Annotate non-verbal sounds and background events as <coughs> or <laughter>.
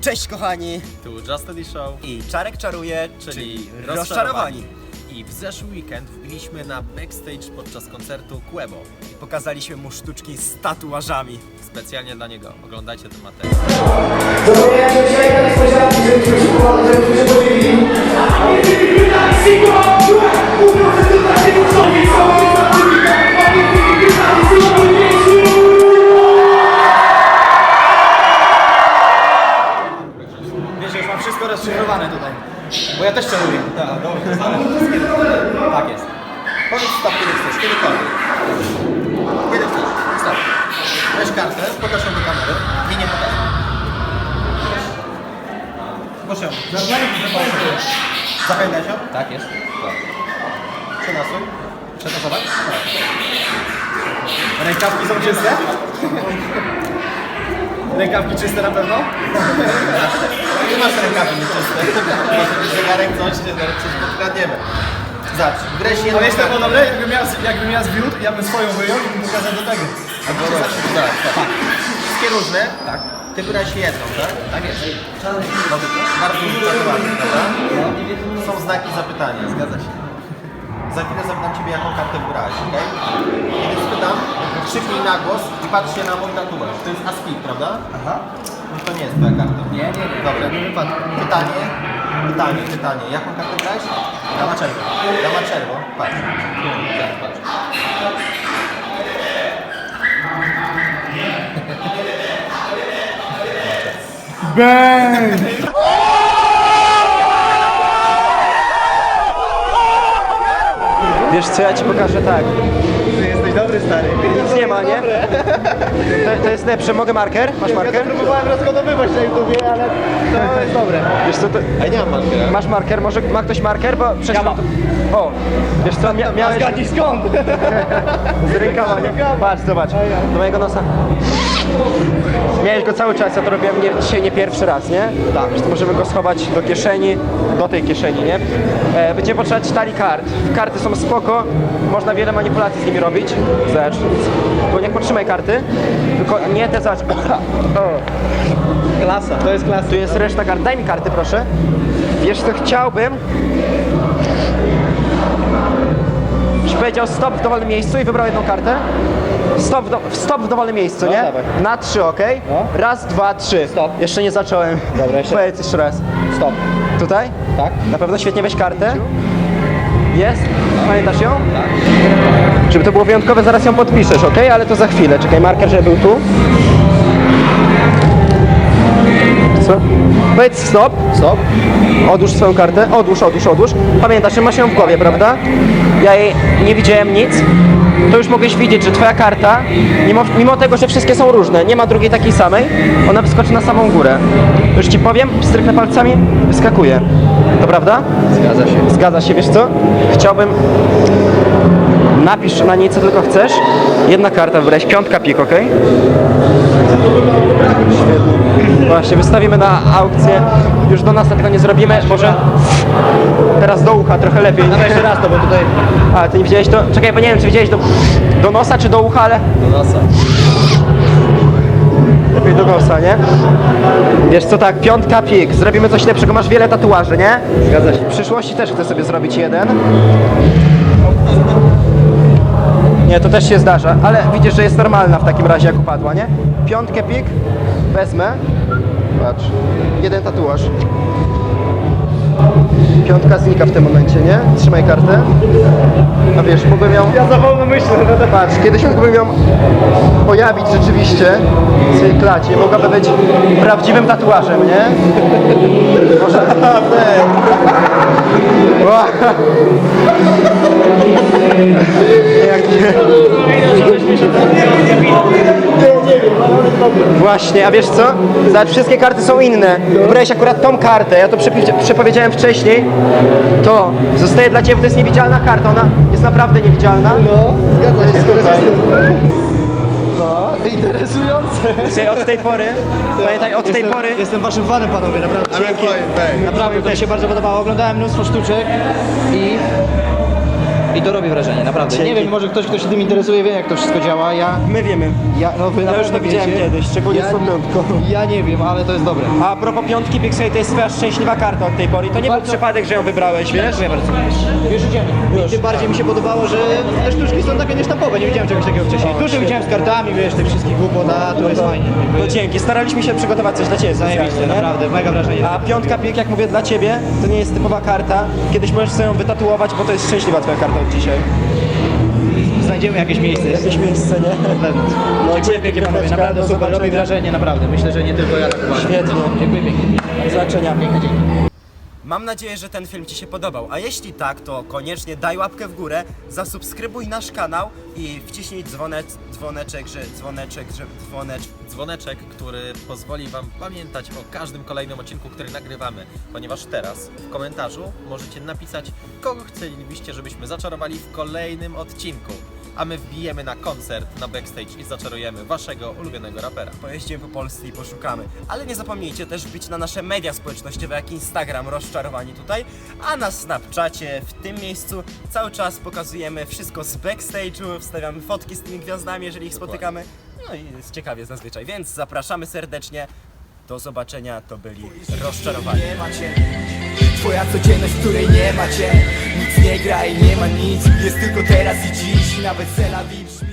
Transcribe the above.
Cześć kochani! Tu Just Teddy Show, I Czarek czaruje, czyli, czyli rozczarowani. I w zeszły weekend wbiliśmy na backstage podczas koncertu Quebo. I pokazaliśmy mu sztuczki z tatuażami. Specjalnie dla niego. Oglądajcie ten materiał. Wiesz, że już mam wszystko rozszyfrowane tutaj. Bo ja też czaruję. Tak, dobrze. Tak jest. Powiedz stop, kiedy chcesz, kiedykolwiek. Kiedy chcesz, stop. Weź kartę, pokaż ją do kamery. Mi nie pokaż. Proszę. Zapamiętaj się? Tak jest. Przenasuj. Przetasować? Rękawki są czyste? Rękawki czyste na pewno? Nie masz rękawy nieczyste. Być zegarek, coś, nie, zaraz coś podkradniemy. Zacz, wreszcie A jedną wiesz to kartę. było dobre? Jakbym miał, jakbym miał zwiódł, ja bym swoją wyjął i bym pokazał do tego. A to zawsze tak, tak. Wszystkie różne? Tak. Ty wybrałeś jedną, tak? Tak jest. Może bardzo tatuaży, prawda? Są znaki zapytania. Zgadza się. Za chwilę zapytam Ciebie, jaką kartę wybrałeś, okej? Kiedy spytam, krzyknij na głos i patrz się na mój tatuaż. To jest ASCII, prawda? Aha. No to nie jest Twoja karta. Nie, nie, nie. Dobra, nie. Pytanie, pytanie, pytanie. Jaką kartę wybrałeś? Dama czerwo. Dama czerwo. Patrz. Patrz. Wiesz co, ja ci pokażę tak. Ty jesteś dobry, stary. Nic nie ma, nie? To, to jest lepsze. Mogę marker? Masz Ja to marker? próbowałem rozkodowywać na YouTubie, ale to jest dobre. Wiesz co, to... A nie mam markera. Masz marker? Może ma ktoś marker? Bo przecież... Ja mam. O! Wiesz co, mia miałeś... Skąd? <laughs> Z rękawa, nie? Patrz, zobacz. Do mojego nosa. Miałeś go cały czas, ja to robiłem nie, dzisiaj nie pierwszy raz, nie? Tak. Możemy go schować do kieszeni, do tej kieszeni, nie? E, będziemy potrzebować talii kart. Karty są spoko, można wiele manipulacji z nimi robić. Zobacz. Bo niech potrzymaj karty, tylko nie te zobacz. <coughs> Klasa, to jest klasa. Tu jest reszta kart. Daj mi karty, proszę. Wiesz co, chciałbym... Żebyś powiedział stop w dowolnym miejscu i wybrał jedną kartę. Stop w, do, stop w dowolnym miejscu, nie? dawaj. Na trzy, ok? No. Raz, dwa, trzy. Stop. Jeszcze nie zacząłem. Dobra, jeszcze. Powiedz jeszcze raz. Stop. Tutaj? Tak? Na pewno świetnie weź kartę. Jest? Pamiętasz ją? Tak. Żeby to było wyjątkowe, zaraz ją podpiszesz, ok? Ale to za chwilę. Czekaj, marker, żeby był tu. Co? Powiedz stop. Stop. Odłóż swoją kartę. Odłóż, odłóż, odłóż. Pamiętasz, że masz ją w głowie, prawda? Ja jej nie widziałem nic. To już mogłeś widzieć, że twoja karta, mimo, mimo tego, że wszystkie są różne, nie ma drugiej takiej samej, ona wyskoczy na samą górę. Już ci powiem, stryknę palcami, wyskakuje. To prawda? Zgadza się. Zgadza się, wiesz co? Chciałbym... Napisz na niej co tylko chcesz. Jedna karta wybrać, piątka pik, ok? Świetnie. Właśnie, wystawimy na aukcję. Już do nas tego nie zrobimy. Może teraz do ucha trochę lepiej. Dawaj jeszcze raz to, bo tutaj... A, ty nie widziałeś to? Czekaj, bo nie wiem, czy widziałeś do, do nosa, czy do ucha, ale Do nosa. lepiej do nosa, nie? Wiesz co, tak, piątka pik. Zrobimy coś lepszego. Masz wiele tatuaży, nie? Zgadza się. W przyszłości też chcę sobie zrobić jeden. Nie, to też się zdarza, ale widzisz, że jest normalna w takim razie, jak upadła, nie? Piątkę pik, wezmę. Patrz, jeden tatuaż. Piątka znika w tym momencie, nie? Trzymaj kartę. A wiesz, mógłbym ją... Ja za wolno myślę. Patrz, kiedyś mógłbym ją pojawić rzeczywiście w swojej klacie. Mogłaby być prawdziwym tatuażem, nie? Może... <laughs> Jak nie. Właśnie, a wiesz co? Zobacz, wszystkie karty są inne. Wybrałeś akurat tą kartę, ja to przepowiedzia- przepowiedziałem wcześniej. To zostaje dla Ciebie, to jest niewidzialna karta, ona jest naprawdę niewidzialna. No, zgadza się. No, <laughs> interesujące. Słuchaj, od tej pory, pamiętaj, od tej pory... Jestem waszym fanem, panowie, naprawdę. Naprawdę, to mi się bardzo podobało. Oglądałem mnóstwo sztuczek i... I to robi wrażenie, naprawdę. Nie Dzięki. wiem, może ktoś, kto się tym interesuje, wie jak to wszystko działa. Ja... My wiemy. Ja, no, wy na Ja już pewno to widziałem wiecie. kiedyś, szczególnie ja, z tą piątką. Ja nie wiem, ale to jest dobre. A propos piątki, Say, to jest twoja szczęśliwa karta od tej pory. To nie był Bardzo- przypadek, że ją wybrałeś, wiesz? Dziękuję bardzo. Już idziemy. I tym bardziej mi się podobało, że te sztuczki są takie niesztampowe. Nie widziałem czegoś takiego wcześniej. Tu widziałem z kartami, wiesz, tych wszystkich głupot, a tu jest fajnie. No dzięki, staraliśmy się przygotować coś dla ciebie Zajebiście, specjalnie, nie? naprawdę, mega wrażenie. A piątka pik, jak mówię, dla ciebie, to nie jest typowa karta. Kiedyś możesz sobie ją wytatuować, bo to jest szczęśliwa twoja karta dzisiaj. Znajdziemy jakieś miejsce. Jakieś miejsce, nie? No, dziękuję pięknie panowie, naprawdę super, robi wrażenie, naprawdę. Myślę, że nie tylko ja tak uważam. Świetnie. Dziękuję pięknie. Do zobaczenia. Mam nadzieję, że ten film Ci się podobał, a jeśli tak, to koniecznie daj łapkę w górę, zasubskrybuj nasz kanał i wciśnij dzwonek, dzwoneczek, że dzwoneczek, że dzwonecz. Dzwoneczek, który pozwoli Wam pamiętać o każdym kolejnym odcinku, który nagrywamy, ponieważ teraz w komentarzu możecie napisać, kogo chcielibyście, żebyśmy zaczarowali w kolejnym odcinku. A my wbijemy na koncert, na backstage i zaczarujemy Waszego ulubionego rapera. Pojeździmy po Polsce i poszukamy. Ale nie zapomnijcie też wbić na nasze media społecznościowe, jak Instagram, rozczarowani tutaj, a na Snapchacie w tym miejscu cały czas pokazujemy wszystko z backstage'u, wstawiamy fotki z tymi gwiazdami, jeżeli ich Dokładnie. spotykamy. No i jest ciekawie zazwyczaj, więc zapraszamy serdecznie. Do zobaczenia, to byli rozczarowani. nie macie Twoja codzienność, w której nie macie nie gra i nie ma nic. Jest tylko teraz i dziś. Nawet cela brzmi